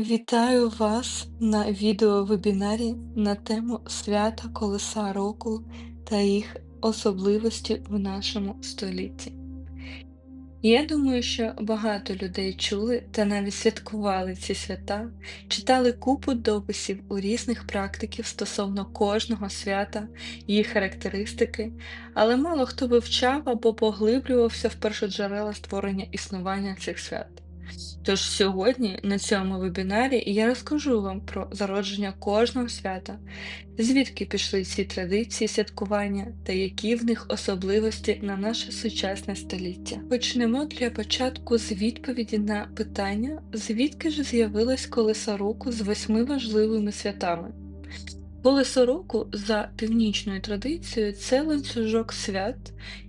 Вітаю вас на відеовебінарі на тему свята Колеса Року та їх особливості в нашому столітті. Я думаю, що багато людей чули та навіть святкували ці свята, читали купу дописів у різних практиків стосовно кожного свята, їх характеристики, але мало хто вивчав або поглиблювався в першоджерела створення існування цих свят. Тож сьогодні на цьому вебінарі я розкажу вам про зародження кожного свята, звідки пішли ці традиції святкування та які в них особливості на наше сучасне століття. Почнемо для початку з відповіді на питання, звідки ж з'явилось колесо року з восьми важливими святами. Колесо року за північною традицією це ланцюжок свят,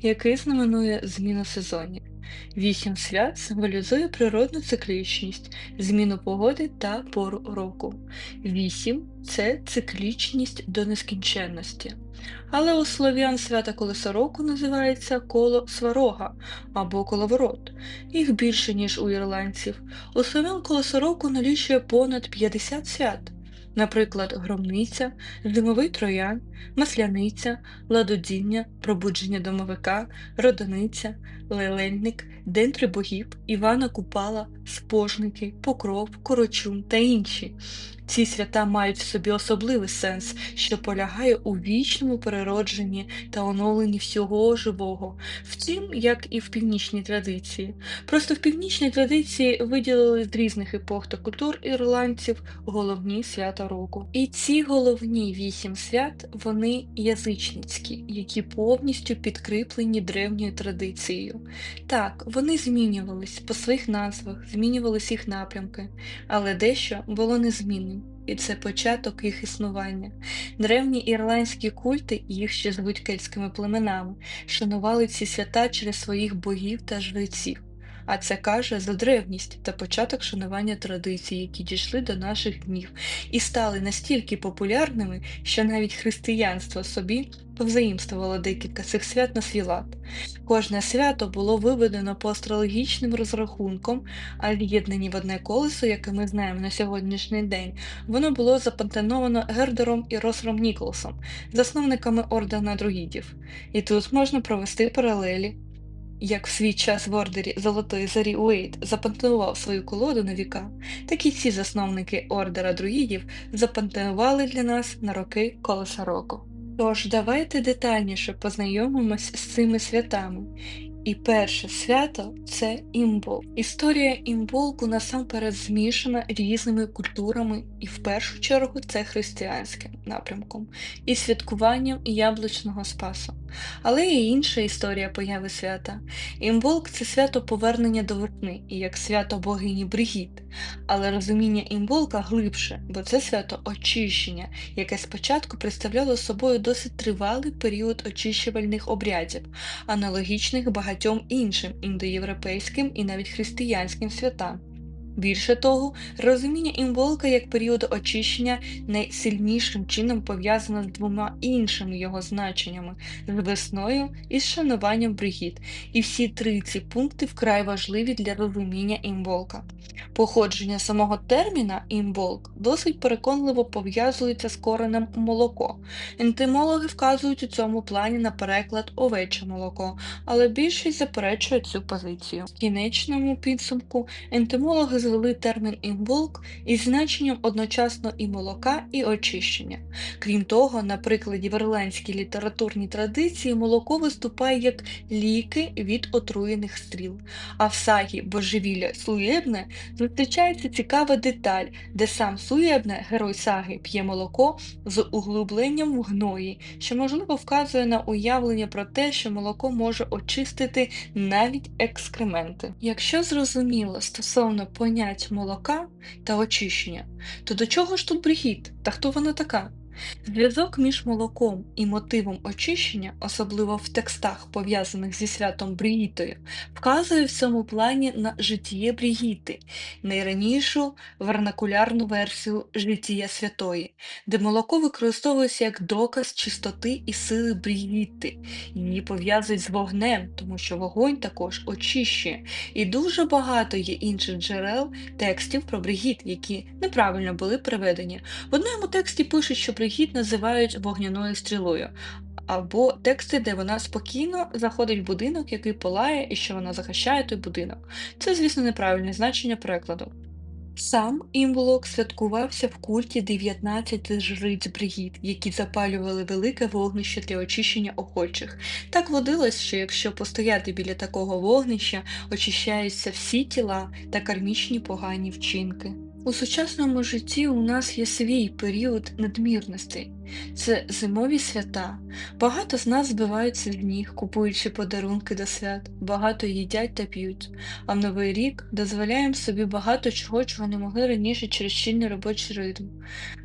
який знаменує зміну сезонів. Вісім свят символізує природну циклічність, зміну погоди та пору року. Вісім це циклічність до нескінченності. Але у слов'ян свята колеса року називається коло сварога або коловорот. Їх більше, ніж у ірландців. У слов'ян колесо року налічує понад 50 свят. Наприклад, громниця, зимовий троян, масляниця, ладодіння, пробудження домовика, родониця, лелельник, День трибогів, Івана Купала, Спожники, Покров, Корочун та інші. Ці свята мають в собі особливий сенс, що полягає у вічному переродженні та оновленні всього живого, втім, як і в північній традиції. Просто в північній традиції виділили з різних епох та культур ірландців головні свята року. І ці головні вісім свят вони язичницькі, які повністю підкріплені древньою традицією. Так, вони змінювались по своїх назвах, змінювались їх напрямки, але дещо було незмінним, і це початок їх існування. Древні ірландські культи, їх ще звуть кельтськими племенами, шанували ці свята через своїх богів та жреців. А це каже за древність та початок шанування традицій, які дійшли до наших днів, і стали настільки популярними, що навіть християнство собі повзаїмствувало декілька цих свят на свій лад. Кожне свято було виведено по астрологічним розрахункам, а з'єднані в одне колесо, яке ми знаємо на сьогоднішній день, воно було запатентовано Гердером і Росром Ніколсом, засновниками ордена друїдів. І тут можна провести паралелі як в свій час в ордері Золотої Зарі Уейт запатентував свою колоду на віка, так і ці засновники ордера друїдів запатентували для нас на роки колеса року. Тож давайте детальніше познайомимось з цими святами. І перше свято це імбол. Історія імболку насамперед змішана різними культурами, і в першу чергу це християнським напрямком і святкуванням яблучного спасу. Але є інша історія появи свята. Імболк це свято повернення до весни, і як свято богині Бригіт. Але розуміння імболка глибше, бо це свято очищення, яке спочатку представляло собою досить тривалий період очищувальних обрядів, аналогічних багатьом іншим індоєвропейським і навіть християнським святам. Більше того, розуміння імволка як періоду очищення найсильнішим чином пов'язано з двома іншими його значеннями з весною і з шануванням бригід, і всі три ці пункти вкрай важливі для розуміння імволка. Походження самого терміна імволк досить переконливо пов'язується з коренем молоко. Ентимологи вказують у цьому плані на переклад овече молоко, але більшість заперечує цю позицію. В кінечному підсумку ентимологи звели термін імволк із значенням одночасно і молока, і очищення. Крім того, на прикладі в ірландській літературній традиції молоко виступає як ліки від отруєних стріл. А в сагі Божевілля Суєбне зустрічається цікава деталь, де сам Суєбне, герой саги, п'є молоко з углубленням в гної, що можливо вказує на уявлення про те, що молоко може очистити навіть екскременти. Якщо зрозуміло стосовно понять молока та очищення, то до чого ж тут бригіт та хто вона така? Зв'язок між молоком і мотивом очищення, особливо в текстах, пов'язаних зі святом Бригітою, вказує в цьому плані на житіє Бригіти, найранішу вернакулярну версію життя святої, де молоко використовується як доказ чистоти і сили Бригітти. Її пов'язують з вогнем, тому що вогонь також очищує. І дуже багато є інших джерел текстів про Бригіт, які неправильно були переведені. В одному тексті пишуть, що Бригіт називають вогняною стрілою, або тексти, де вона спокійно заходить в будинок, який палає, і що вона захищає той будинок. Це, звісно, неправильне значення перекладу. Сам імблок святкувався в культі 19 жриць Бригіт, які запалювали велике вогнище для очищення охочих. Так водилось, що якщо постояти біля такого вогнища, очищаються всі тіла та кармічні погані вчинки. У сучасному житті у нас є свій період надмірностей. Це зимові свята. Багато з нас збиваються з ніг, купуючи подарунки до свят, багато їдять та п'ють, а в Новий рік дозволяємо собі багато чого, чого не могли раніше через щільний робочий ритм.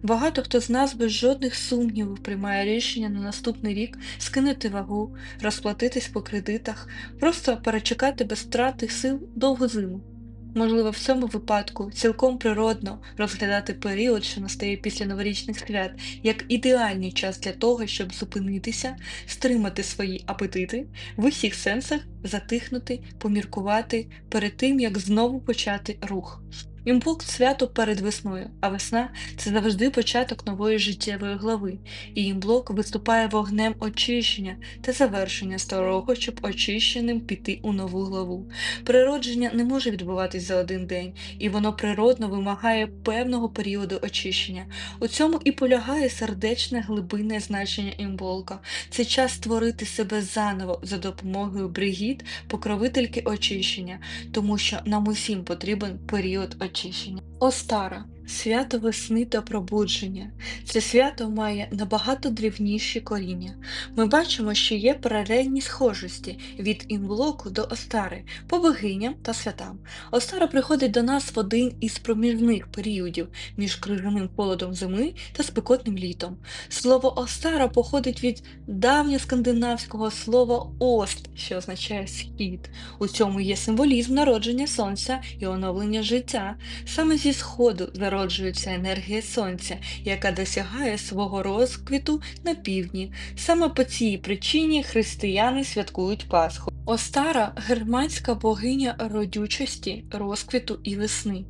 Багато хто з нас без жодних сумнівів приймає рішення на наступний рік скинути вагу, розплатитись по кредитах, просто перечекати без втрати сил довгу зиму. Можливо, в цьому випадку цілком природно розглядати період, що настає після новорічних свят, як ідеальний час для того, щоб зупинитися, стримати свої апетити, в усіх сенсах затихнути, поміркувати перед тим, як знову почати рух. Імпульс свято перед весною, а весна це завжди початок нової життєвої глави, і імблок виступає вогнем очищення та завершення старого, щоб очищеним піти у нову главу. Природження не може відбуватись за один день, і воно природно вимагає певного періоду очищення. У цьому і полягає сердечне глибинне значення імболка. Це час створити себе заново за допомогою бригід, покровительки очищення, тому що нам усім потрібен період очищення очищення. Остара свято весни та пробудження. Це свято має набагато дрівніші коріння. Ми бачимо, що є паралельні схожості від імблоку до Остари, по богиням та святам. Остара приходить до нас в один із проміжних періодів між крижаним холодом зими та спекотним літом. Слово Остара походить від давньоскандинавського слова Ост, що означає схід. У цьому є символізм народження сонця і оновлення життя. Саме зі сходу зароджується енергія сонця, яка досягає свого розквіту на півдні. Саме по цій причині християни святкують Пасху. Остара германська богиня родючості, розквіту і весни.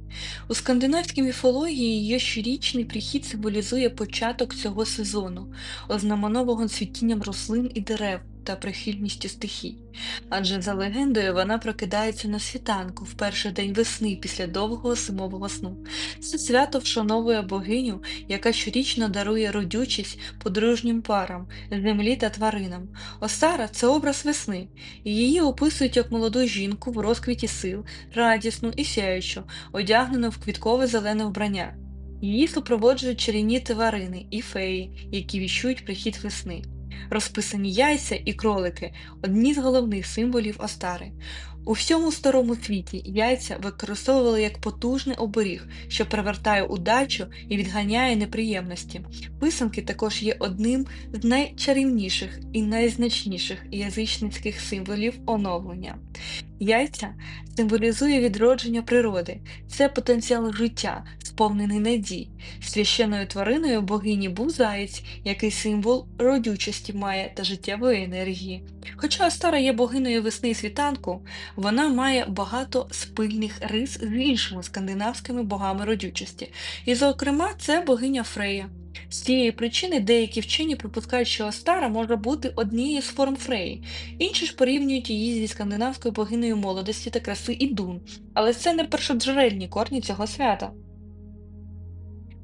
У скандинавській міфології її щорічний прихід символізує початок цього сезону, ознаменованого цвітінням рослин і дерев та прихильністю стихій. Адже за легендою вона прокидається на світанку в перший день весни після довгого зимового сну. Це свято вшановує богиню, яка щорічно дарує родючість подружнім парам, землі та тваринам. Остара це образ весни, і її описують як молоду жінку в розквіті сил, радісну і сяючу, одягнену в квіткове зелене вбрання. Її супроводжують чарівні тварини і феї, які віщують прихід весни. Розписані яйця і кролики одні з головних символів Остари. У всьому старому світі яйця використовували як потужний оберіг, що привертає удачу і відганяє неприємності. Писанки також є одним з найчарівніших і найзначніших язичницьких символів оновлення. Яйця символізує відродження природи, це потенціал життя, сповнений надій. Священною твариною богині був заєць, який символ родючості має та життєвої енергії. Хоча стара є богиною весни і світанку, вона має багато спильних рис з іншими скандинавськими богами родючості, і, зокрема, це богиня Фрея. З цієї причини деякі вчені припускають, що Остара може бути однією з форм Фреї, інші ж порівнюють її зі скандинавською богинею молодості та краси Ідун, але це не першоджерельні корні цього свята.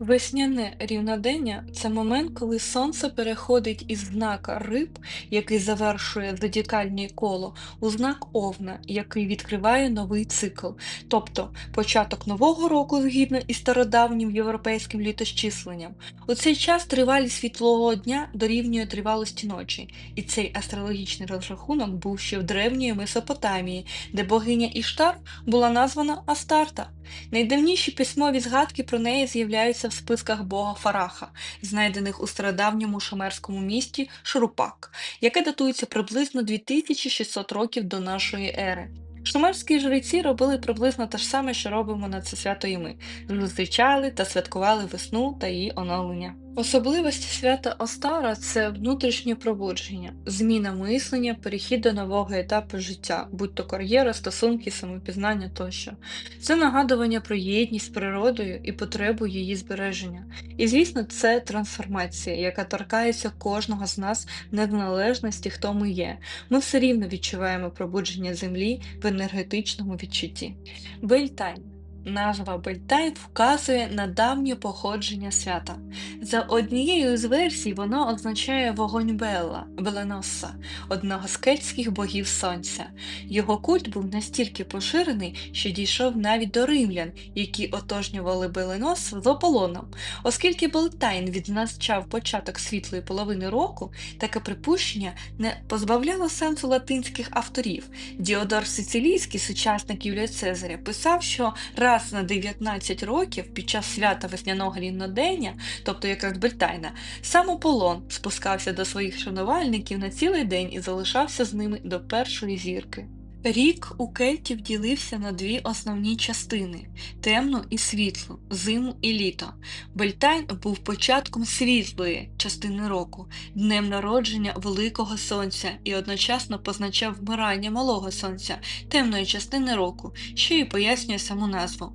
Весняне рівнодення це момент, коли сонце переходить із знака риб, який завершує зодіакальне коло, у знак Овна, який відкриває новий цикл, тобто початок нового року згідно із стародавнім європейським літосчисленням. У цей час тривалість світлого дня дорівнює тривалості ночі, і цей астрологічний розрахунок був ще в древньої Месопотамії, де богиня Іштар була названа Астарта. Найдавніші письмові згадки про неї з'являються в списках бога Фараха, знайдених у стародавньому шумерському місті Шурупак, яке датується приблизно 2600 років до нашої ери. Шумерські жреці робили приблизно те ж саме, що робимо на це свято і ми зустрічали та святкували весну та її оновлення. Особливості свята Остара це внутрішнє пробудження, зміна мислення, перехід до нового етапу життя, будь то кар'єра, стосунки, самопізнання тощо. Це нагадування про єдність з природою і потребу її збереження. І, звісно, це трансформація, яка торкається кожного з нас в незалежності, хто ми є. Ми все рівно відчуваємо пробудження землі в енергетичному відчутті. Бельтайн Назва Бельтайн вказує на давнє походження свята. За однією з версій, воно означає вогонь Белла, Беленосса, одного з кельтських богів сонця. Його культ був настільки поширений, що дійшов навіть до римлян, які отожнювали Беленос з Ополоном. Оскільки Бельтайн відзначав початок світлої половини року, таке припущення не позбавляло сенсу латинських авторів. Діодор Сицилійський, сучасник Юлія Цезаря, писав, що раз на 19 років під час свята весняного рівнодення, тобто якраз Бельтайна, сам Аполлон спускався до своїх шанувальників на цілий день і залишався з ними до першої зірки. Рік у кельтів ділився на дві основні частини темну і світлу, зиму і літо. Бельтайн був початком світлої частини року, днем народження великого сонця і одночасно позначав вмирання малого сонця, темної частини року, що і пояснює саму назву.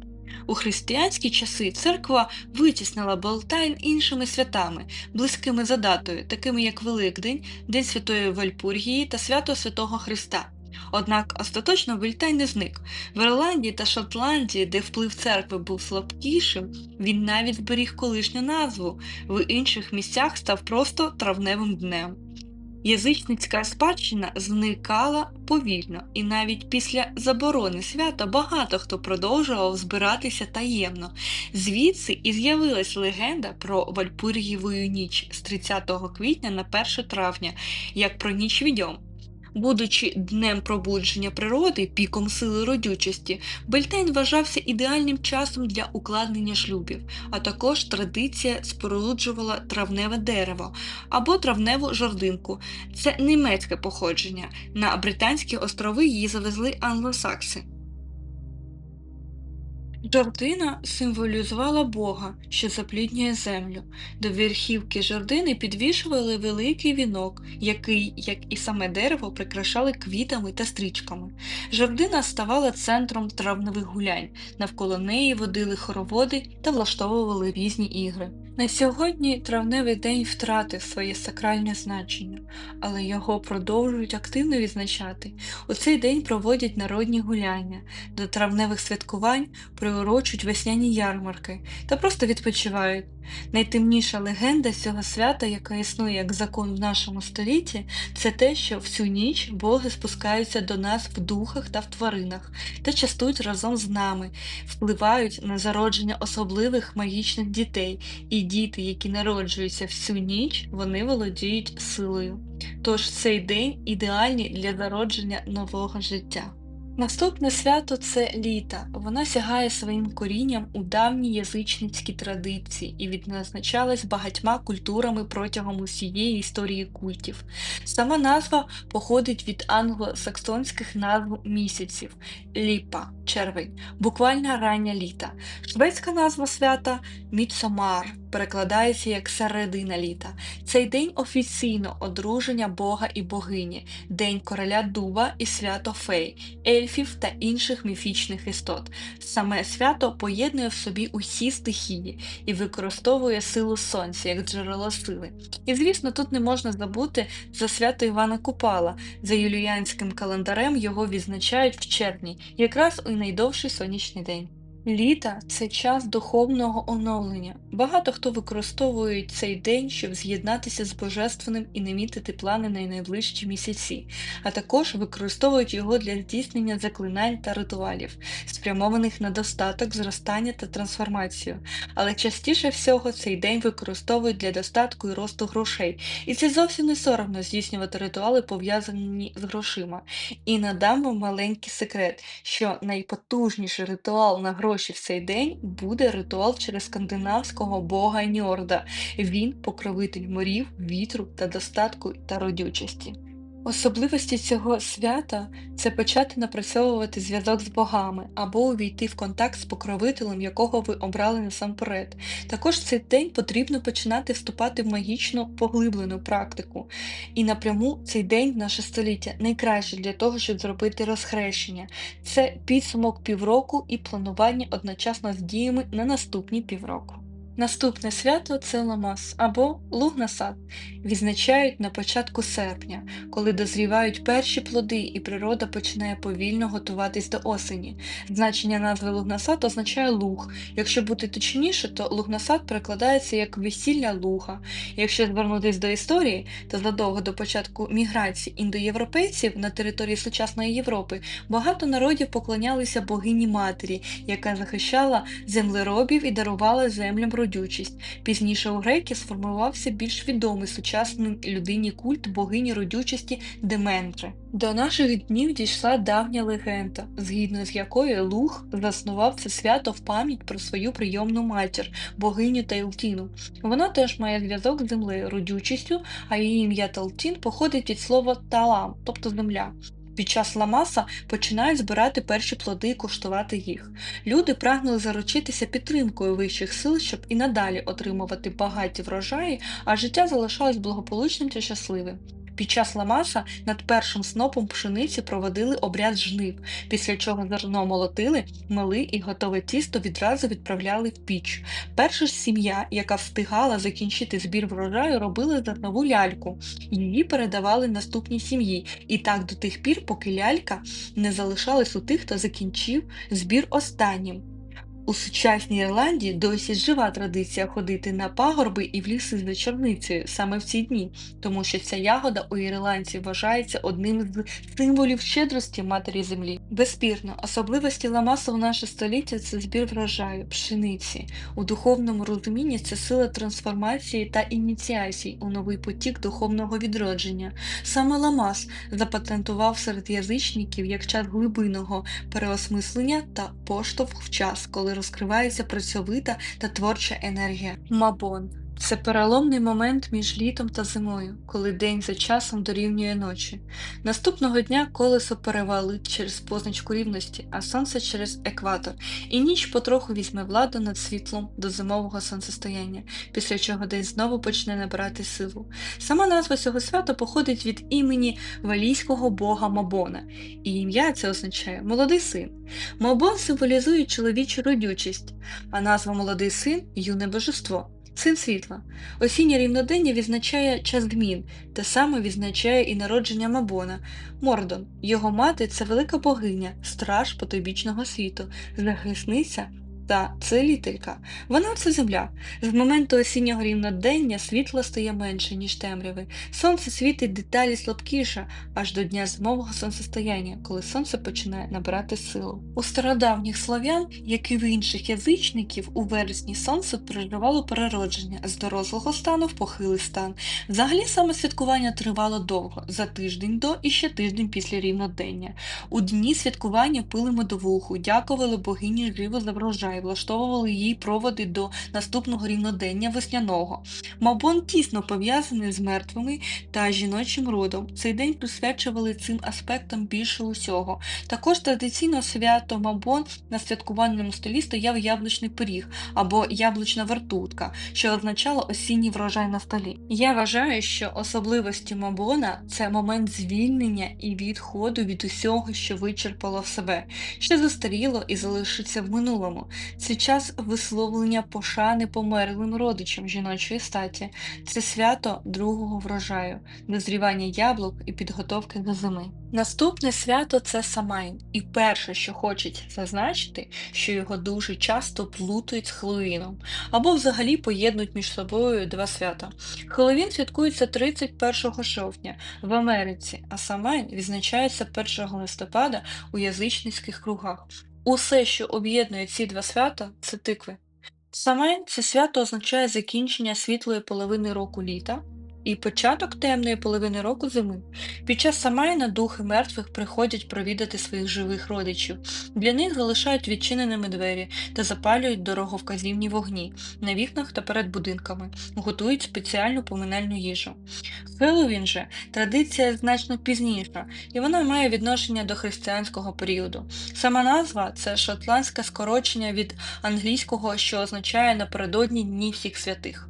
У християнські часи церква витіснила Белтайн іншими святами, близькими за датою, такими як Великдень, День Святої Вальпургії та Свято Святого Христа. Однак остаточно Бельтайн не зник. В Ірландії та Шотландії, де вплив церкви був слабкішим, він навіть зберіг колишню назву, в інших місцях став просто травневим днем. Язичницька спадщина зникала повільно, і навіть після заборони свята багато хто продовжував збиратися таємно. Звідси і з'явилась легенда про Вальпургіву ніч з 30 квітня на 1 травня, як про ніч відьом. Будучи днем пробудження природи, піком сили родючості, Бельтейн вважався ідеальним часом для укладнення шлюбів, а також традиція споруджувала травневе дерево або травневу жординку. Це німецьке походження. На Британські острови її завезли англосакси. Жордина символізувала Бога, що запліднює землю. До верхівки жордини підвішували великий вінок, який, як і саме дерево, прикрашали квітами та стрічками. Жордина ставала центром травневих гулянь, навколо неї водили хороводи та влаштовували різні ігри. На сьогодні травневий день втратив своє сакральне значення, але його продовжують активно відзначати. У цей день проводять народні гуляння, до травневих святкувань приурочують весняні ярмарки та просто відпочивають. Найтемніша легенда цього свята, яка існує як закон в нашому столітті, це те, що всю ніч боги спускаються до нас в духах та в тваринах та частують разом з нами, впливають на зародження особливих магічних дітей, і діти, які народжуються всю ніч, вони володіють силою. Тож цей день ідеальний для зародження нового життя. Наступне свято це літа. Вона сягає своїм корінням у давній язичницькій традиції і відзначалась багатьма культурами протягом усієї історії культів. Сама назва походить від англосаксонських назв місяців ліпа, червень, буквально рання літа. Шведська назва свята Міцомар перекладається як середина літа. Цей день офіційно одруження Бога і богині, День короля дуба і свято Фей, ельфів та інших міфічних істот. Саме свято поєднує в собі усі стихії і використовує силу сонця як джерело сили. І, звісно, тут не можна забути за свято Івана Купала. За юліянським календарем його відзначають в червні, якраз у найдовший сонячний день. Літа це час духовного оновлення. Багато хто використовує цей день, щоб з'єднатися з божественним і не мітити плани на найближчі місяці, а також використовують його для здійснення заклинань та ритуалів, спрямованих на достаток, зростання та трансформацію. Але частіше всього цей день використовують для достатку і росту грошей. І це зовсім не соромно здійснювати ритуали, пов'язані з грошима. І надам вам маленький секрет, що найпотужніший ритуал на гроші в цей день буде ритуал через скандинавського бога Ньорда. Він покровитель морів, вітру та достатку та родючості. Особливості цього свята це почати напрацьовувати зв'язок з богами або увійти в контакт з покровителем, якого ви обрали насамперед. Також в цей день потрібно починати вступати в магічну поглиблену практику. І напряму цей день в наше століття найкраще для того, щоб зробити розхрещення. Це підсумок півроку і планування одночасно з діями на наступні півроку. Наступне свято це Ламас або Лугнасад. Відзначають на початку серпня, коли дозрівають перші плоди і природа починає повільно готуватись до осені. Значення назви Лугнасад означає луг. Якщо бути точніше, то Лугнасад перекладається як весілля луга. Якщо звернутися до історії, то задовго до початку міграції індоєвропейців на території сучасної Європи багато народів поклонялися богині матері, яка захищала землеробів і дарувала землям родючість. Пізніше у греків сформувався більш відомий сучасній людині культ богині родючості Дементри. До наших днів дійшла давня легенда, згідно з якою Луг заснував це свято в пам'ять про свою прийомну матір, богиню Тайлтіну. Вона теж має зв'язок з землею, родючістю, а її ім'я Талтін походить від слова талам, тобто земля. Під час ламаса починають збирати перші плоди і куштувати їх. Люди прагнули заручитися підтримкою вищих сил, щоб і надалі отримувати багаті врожаї, а життя залишалось благополучним та щасливим. Під час ламаса над першим снопом пшениці проводили обряд жнив, після чого зерно молотили, мили і готове тісто відразу відправляли в піч. Перша ж сім'я, яка встигала закінчити збір врожаю, робила зернову ляльку. Її передавали наступній сім'ї, і так до тих пір, поки лялька не залишалась у тих, хто закінчив збір останнім. У сучасній Ірландії досі жива традиція ходити на пагорби і в ліси за чорницею саме в ці дні, тому що ця ягода у ірландців вважається одним з символів щедрості матері землі. Безспірно, особливості ламасу в наше століття це збір врожаю, пшениці. У духовному розумінні це сила трансформації та ініціацій у новий потік духовного відродження. Саме Ламас запатентував серед язичників як час глибинного переосмислення та поштовх в час, коли розкривається працьовита та творча енергія. Мабон це переломний момент між літом та зимою, коли день за часом дорівнює ночі. Наступного дня колесо перевалить через позначку рівності, а сонце через екватор, і ніч потроху візьме владу над світлом до зимового сонцестояння, після чого день знову почне набирати силу. Сама назва цього свята походить від імені валійського бога Мабона, і ім'я це означає молодий син. Мабон символізує чоловічу родючість, а назва молодий син юне божество. Син світла. Осіннє рівнодення відзначає час змін, те саме відзначає і народження Мабона. Мордон, його мати це велика богиня, страж потойбічного світу, захисниця та целителька. Вона це земля. З моменту осіннього рівнодення світло стає менше, ніж темряви. Сонце світить деталі слабкіше, аж до дня зимового сонцестояння, коли сонце починає набирати силу. У стародавніх слов'ян, як і в інших язичників, у вересні сонце переживало переродження з дорослого стану в похилий стан. Взагалі саме святкування тривало довго, за тиждень до і ще тиждень після рівнодення. У дні святкування пили медовуху, дякували богині живо за врожай і влаштовували їй проводи до наступного рівнодення весняного. Мабон тісно пов'язаний з мертвими та жіночим родом. Цей день присвячували цим аспектам більше усього. Також традиційно свято Мабон на святкувальному столі стояв яблучний пиріг або яблучна вертутка, що означало осінній врожай на столі. Я вважаю, що особливості Мабона це момент звільнення і відходу від усього, що вичерпало в себе, що застаріло і залишиться в минулому. Це час висловлення пошани померлим родичам жіночої статі, це свято другого врожаю, дозрівання яблук і підготовки до зими. Наступне свято це Самайн, і перше, що хочуть зазначити, що його дуже часто плутають з Хеллоуіном, або взагалі поєднують між собою два свята. Хеллоуін святкується 31 жовтня в Америці, а Самайн відзначається 1 листопада у язичницьких кругах. Усе, що об'єднує ці два свята, це тикви. Саме це свято означає закінчення світлої половини року літа і початок темної половини року зими. Під час Самайна духи мертвих приходять провідати своїх живих родичів. Для них залишають відчиненими двері та запалюють дороговказівні вогні на вікнах та перед будинками, готують спеціальну поминальну їжу. Хеллоуін же традиція значно пізніша, і вона має відношення до християнського періоду. Сама назва це шотландське скорочення від англійського, що означає напередодні Дні всіх святих.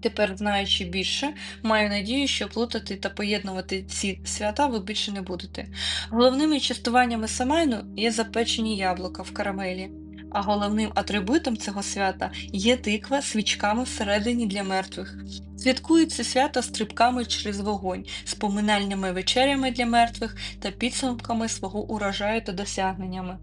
Тепер, знаючи більше, маю надію, що плутати та поєднувати ці свята ви більше не будете. Головними частуваннями Самайну є запечені яблука в карамелі, а головним атрибутом цього свята є тиква свічками всередині для мертвих. Святкують це свято стрибками через вогонь, з поминальними вечерями для мертвих та підсумками свого урожаю та досягненнями.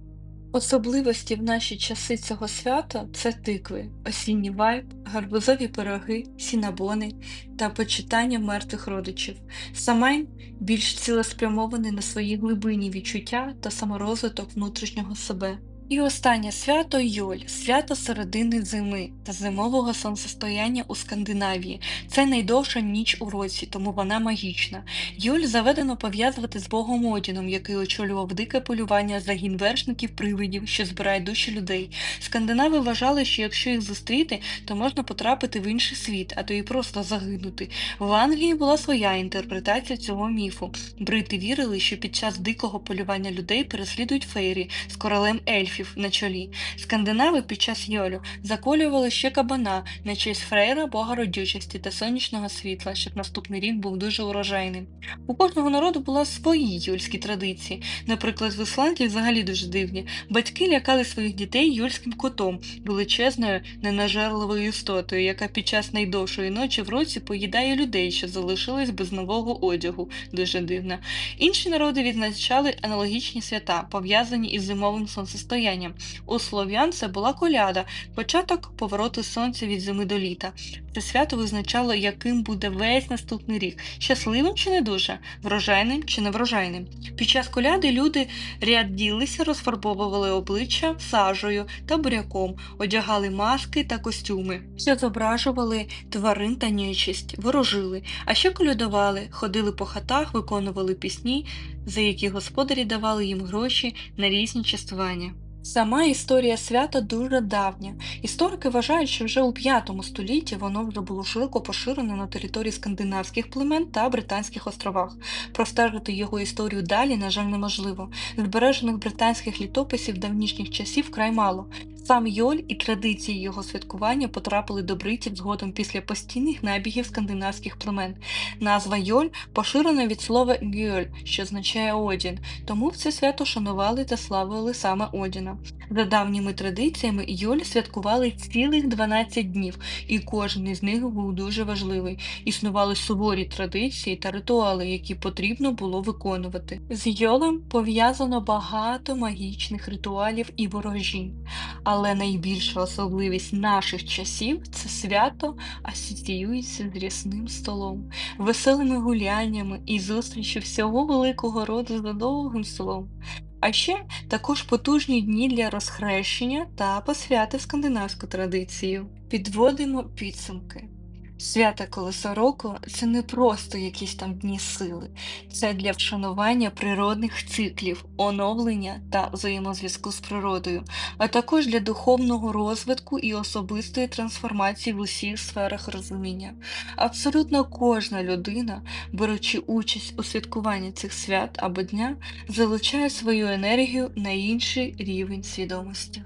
Особливості в наші часи цього свята це тикви, осінній вайб, гарбузові пироги, сінабони та почитання мертвих родичів. Самайн більш цілеспрямований на своїй глибині відчуття та саморозвиток внутрішнього себе. І останнє свято Йоль, свято середини зими та зимового сонцестояння у Скандинавії. Це найдовша ніч у році, тому вона магічна. Йоль заведено пов'язувати з богом Одіном, який очолював дике полювання загін вершників привидів, що збирають душі людей. Скандинави вважали, що якщо їх зустріти, то можна потрапити в інший світ, а то і просто загинути. В Англії була своя інтерпретація цього міфу. Брити вірили, що під час дикого полювання людей переслідують фейрі з королем ельфів на чолі. Скандинави під час йолю заколювали ще кабана на честь фрейра, бога родючості та сонячного світла, щоб наступний рік був дуже урожайним. У кожного народу були свої юльські традиції. Наприклад, в Ісландії взагалі дуже дивні. Батьки лякали своїх дітей юльським котом, величезною ненажерливою істотою, яка під час найдовшої ночі в році поїдає людей, що залишились без нового одягу. Дуже дивно. Інші народи відзначали аналогічні свята, пов'язані із зимовим сонцестоянням состоянням. У слов'ян це була коляда, початок повороту сонця від зими до літа. Це свято визначало, яким буде весь наступний рік щасливим чи не дуже, врожайним чи неврожайним. Під час коляди люди рядділися, розфарбовували обличчя сажею та буряком, одягали маски та костюми, що зображували тварин та нечисть, ворожили, а ще колядували, ходили по хатах, виконували пісні, за які господарі давали їм гроші на різні частування. Сама історія свята дуже давня. Історики вважають, що вже у V столітті воно вже було широко поширене на території скандинавських племен та Британських островах. Простежити його історію далі, на жаль, неможливо. Збережених британських літописів давнішніх часів край мало. Сам Йоль і традиції його святкування потрапили до бритів згодом після постійних набігів скандинавських племен. Назва Йоль поширена від слова Гьоль, що означає Одін, тому в це свято шанували та славили саме Одіна. За давніми традиціями Йоль святкували цілих 12 днів, і кожен із них був дуже важливий. Існували суворі традиції та ритуали, які потрібно було виконувати. З Йолем пов'язано багато магічних ритуалів і ворожінь. Але найбільша особливість наших часів це свято асоціюється з рясним столом, веселими гуляннями і зустрічю всього великого роду за довгим столом. А ще також потужні дні для розхрещення та посвяти скандинавську традицію. Підводимо підсумки. Свята Колеса року це не просто якісь там дні сили, це для вшанування природних циклів, оновлення та взаємозв'язку з природою, а також для духовного розвитку і особистої трансформації в усіх сферах розуміння. Абсолютно кожна людина, беручи участь у святкуванні цих свят або дня, залучає свою енергію на інший рівень свідомості.